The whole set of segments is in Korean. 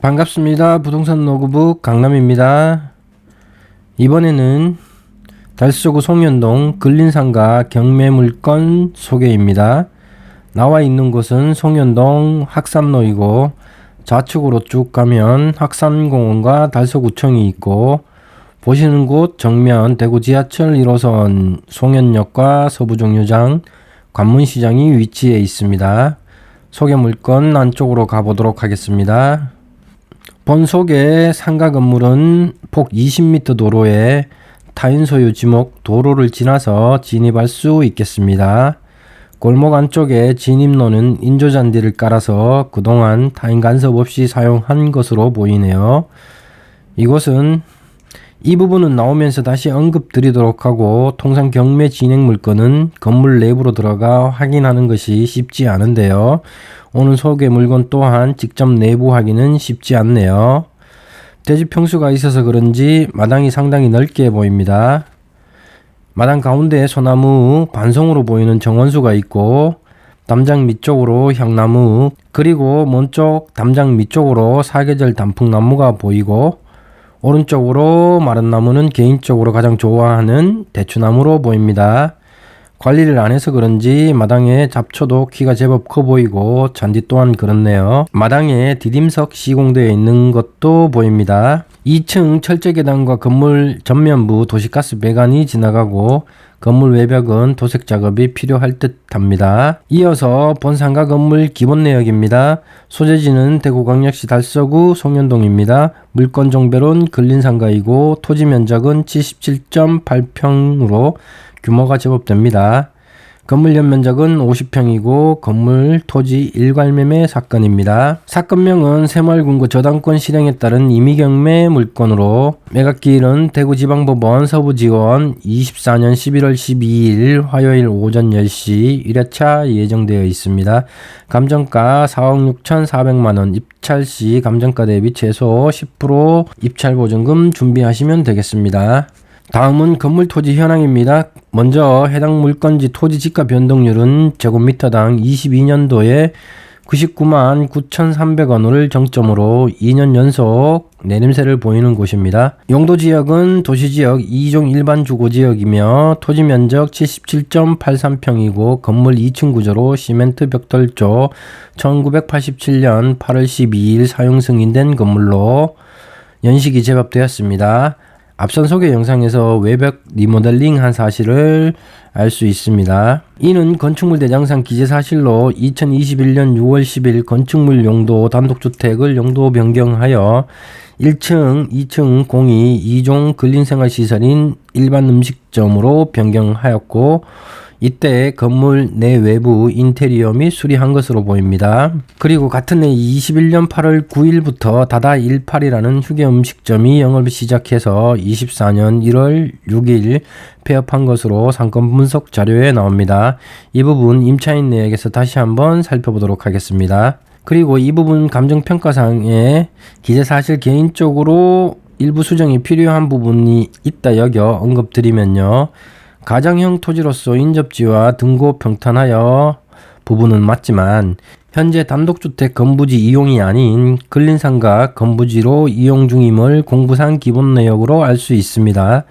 반갑습니다. 부동산 노구북 강남입니다. 이번에는 달서구 송현동 근린상가 경매물건 소개입니다. 나와 있는 곳은 송현동 학산로이고 좌측으로 쭉 가면 학산공원과 달서구청이 있고 보시는 곳 정면 대구 지하철 1호선 송현역과 서부정류장 관문시장이 위치해 있습니다. 소개 물건 안쪽으로 가보도록 하겠습니다. 본속의 상가 건물은 폭 20m 도로에 타인 소유 지목 도로를 지나서 진입할 수 있겠습니다. 골목 안쪽에 진입로는 인조잔디를 깔아서 그동안 타인 간섭 없이 사용한 것으로 보이네요. 이곳은 이 부분은 나오면서 다시 언급드리도록 하고 통상 경매 진행 물건은 건물 내부로 들어가 확인하는 것이 쉽지 않은데요. 오늘 소개 물건 또한 직접 내부 확인은 쉽지 않네요. 대지 평수가 있어서 그런지 마당이 상당히 넓게 보입니다. 마당 가운데 소나무 반송으로 보이는 정원수가 있고 담장 밑쪽으로 향나무 그리고 먼 쪽 담장 밑쪽으로 사계절 단풍나무가 보이고 오른쪽으로 마른 나무는 개인적으로 가장 좋아하는 대추나무로 보입니다. 관리를 안 해서 그런지 마당에 잡초도 키가 제법 커 보이고 잔디 또한 그렇네요. 마당에 디딤석 시공되어 있는 것도 보입니다. 2층 철제 계단과 건물 전면부 도시가스 배관이 지나가고 건물 외벽은 도색 작업이 필요할 듯 합니다. 이어서 본상가 건물 기본 내역입니다. 소재지는 대구광역시 달서구 송현동입니다. 물건 종별은 근린상가이고 토지 면적은 77.8평으로 규모가 제법 됩니다. 건물 연면적은 50평이고 건물 토지 일괄매매 사건입니다. 사건명은 새마을군구 저당권 실행에 따른 임의경매 물건으로 매각기일은 대구지방법원 서부지원 24년 11월 12일 화요일 오전 10시 1회차 예정되어 있습니다. 감정가 4억 6,400만원 입찰 시 감정가 대비 최소 10% 입찰 보증금 준비하시면 되겠습니다. 다음은 건물 토지 현황입니다. 먼저 해당 물건지 토지 지가 변동률은 제곱미터당 22년도에 99만 9,300원을 정점으로 2년 연속 내림세를 보이는 곳입니다. 용도 지역은 도시 지역 2종 일반 주거 지역이며 토지 면적 77.83평이고 건물 2층 구조로 시멘트 벽돌조 1987년 8월 12일 사용 승인된 건물로 연식이 제법되었습니다. 앞선 소개 영상에서 외벽 리모델링 한 사실을 알 수 있습니다. 이는 건축물 대장상 기재 사실로 2021년 6월 10일 건축물 용도 단독주택을 용도 변경하여 1층, 2층 공이 2종 근린생활시설인 일반 음식점으로 변경하였고 이때 건물 내 외부 인테리어 및 수리한 것으로 보입니다. 그리고 같은 해 21년 8월 9일부터 다다 18이라는 휴게 음식점이 영업을 시작해서 24년 1월 6일 폐업한 것으로 상권 분석 자료에 나옵니다. 이 부분 임차인 내역에서 다시 한번 살펴보도록 하겠습니다. 그리고 이 부분 감정평가상에 기재사실 개인적으로 일부 수정이 필요한 부분이 있다 여겨 언급드리면요. 가정형 토지로서 인접지와 등고 평탄하여 부분은 맞지만 현재 단독주택 건부지 이용이 아닌 근린상가 건부지로 이용 중임을 공부상 기본 내역으로 알 수 있습니다.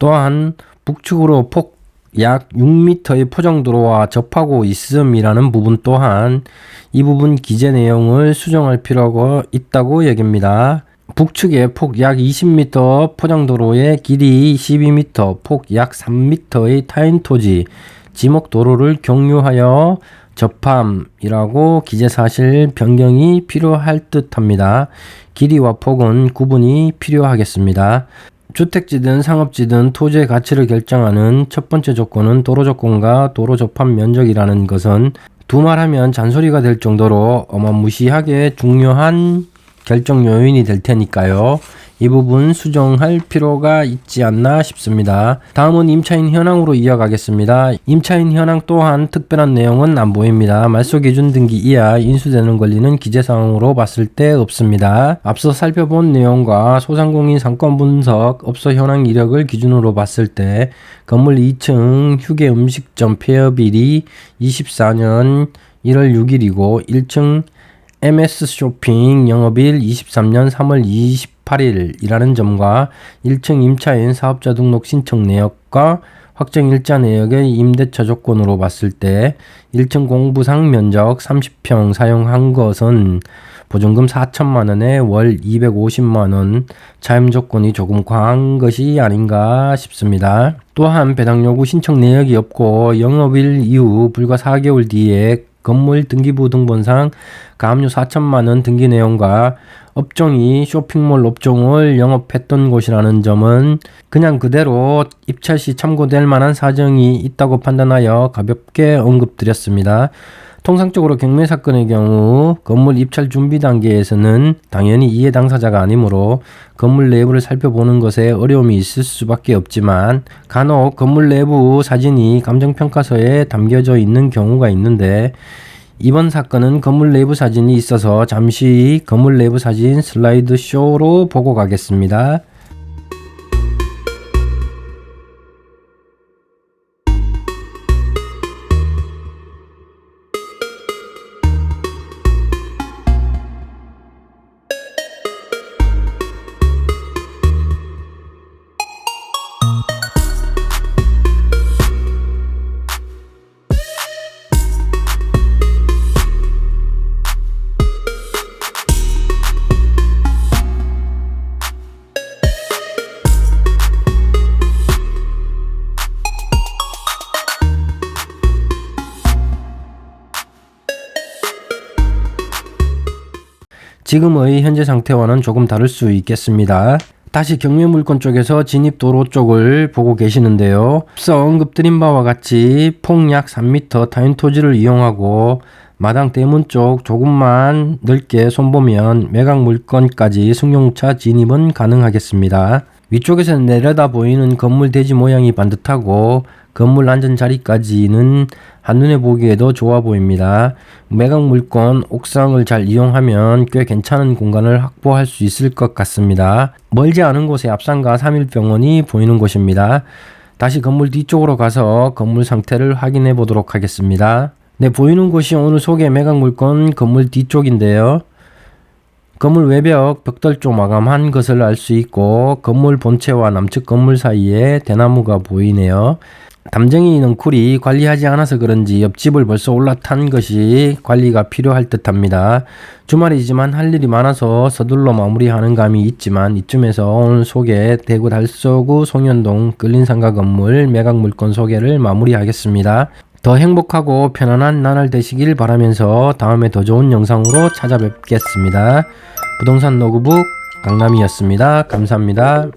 또한 북측으로 폭 약 6m의 포장도로와 접하고 있음이라는 부분 또한 이 부분 기재 내용을 수정할 필요가 있다고 여깁니다. 북측에 폭 약 20m 포장도로의 길이 12m, 폭 약 3m의 타인 토지, 지목 도로를 경유하여 접함이라고 기재사실 변경이 필요할 듯 합니다. 길이와 폭은 구분이 필요하겠습니다. 주택지든 상업지든 토지의 가치를 결정하는 첫 번째 조건은 도로 조건과 도로 접합 면적이라는 것은 두 말하면 잔소리가 될 정도로 어마무시하게 중요한 결정 요인이 될 테니까요. 이 부분 수정할 필요가 있지 않나 싶습니다. 다음은 임차인 현황으로 이어가겠습니다. 임차인 현황 또한 특별한 내용은 안 보입니다. 말소 기준 등기 이하 인수되는 권리는 기재 사항으로 봤을 때 없습니다. 앞서 살펴본 내용과 소상공인 상권 분석, 업소 현황 이력을 기준으로 봤을 때 건물 2층 휴게 음식점 폐업일이 24년 1월 6일이고 1층 MS 쇼핑 영업일 23년 3월 28일이라는 점과 1층 임차인 사업자 등록 신청 내역과 확정 일자 내역의 임대차 조건으로 봤을 때 1층 공부상 면적 30평 사용한 것은 보증금 4천만 원에 월 250만 원 차임 조건이 조금 과한 것이 아닌가 싶습니다. 또한 배당 요구 신청 내역이 없고 영업일 이후 불과 4개월 뒤에 건물 등기부 등본상 가압류 4천만 원 등기 내용과 업종이 쇼핑몰 업종을 영업했던 곳이라는 점은 그냥 그대로 입찰 시 참고될 만한 사정이 있다고 판단하여 가볍게 언급드렸습니다. 통상적으로 경매 사건의 경우 건물 입찰 준비 단계에서는 당연히 이해 당사자가 아니므로 건물 내부를 살펴보는 것에 어려움이 있을 수밖에 없지만 간혹 건물 내부 사진이 감정평가서에 담겨져 있는 경우가 있는데 이번 사건은 건물 내부 사진이 있어서 잠시 건물 내부 사진 슬라이드 쇼로 보고 가겠습니다. 지금의 현재 상태와는 조금 다를 수 있겠습니다. 다시 경매물건 쪽에서 진입도로 쪽을 보고 계시는데요. 앞서 언급드린 바와 같이 폭약 3m 타인 토지를 이용하고 마당 대문 쪽 조금만 넓게 손보면 매각 물건까지 승용차 진입은 가능하겠습니다. 위쪽에서 내려다 보이는 건물 대지 모양이 반듯하고 건물 앉은 자리까지는 한눈에 보기에도 좋아 보입니다. 매각 물건 옥상을 잘 이용하면 꽤 괜찮은 공간을 확보할 수 있을 것 같습니다. 멀지 않은 곳에 앞산과 3일병원이 보이는 곳입니다. 다시 건물 뒤쪽으로 가서 건물 상태를 확인해 보도록 하겠습니다. 네, 보이는 곳이 오늘 소개 매각 물건 건물 뒤쪽인데요. 건물 외벽 벽돌 쪽 마감한 것을 알 수 있고 건물 본체와 남측 건물 사이에 대나무가 보이네요. 담쟁이 넝쿨이 관리하지 않아서 그런지 옆집을 벌써 올라탄 것이 관리가 필요할 듯합니다. 주말이지만 할 일이 많아서 서둘러 마무리하는 감이 있지만 이쯤에서 오늘 소개 대구 달서구 송현동 끌린상가 건물 매각 물건 소개를 마무리하겠습니다. 더 행복하고 편안한 나날 되시길 바라면서 다음에 더 좋은 영상으로 찾아뵙겠습니다. 부동산 노구북 강남이었습니다. 감사합니다.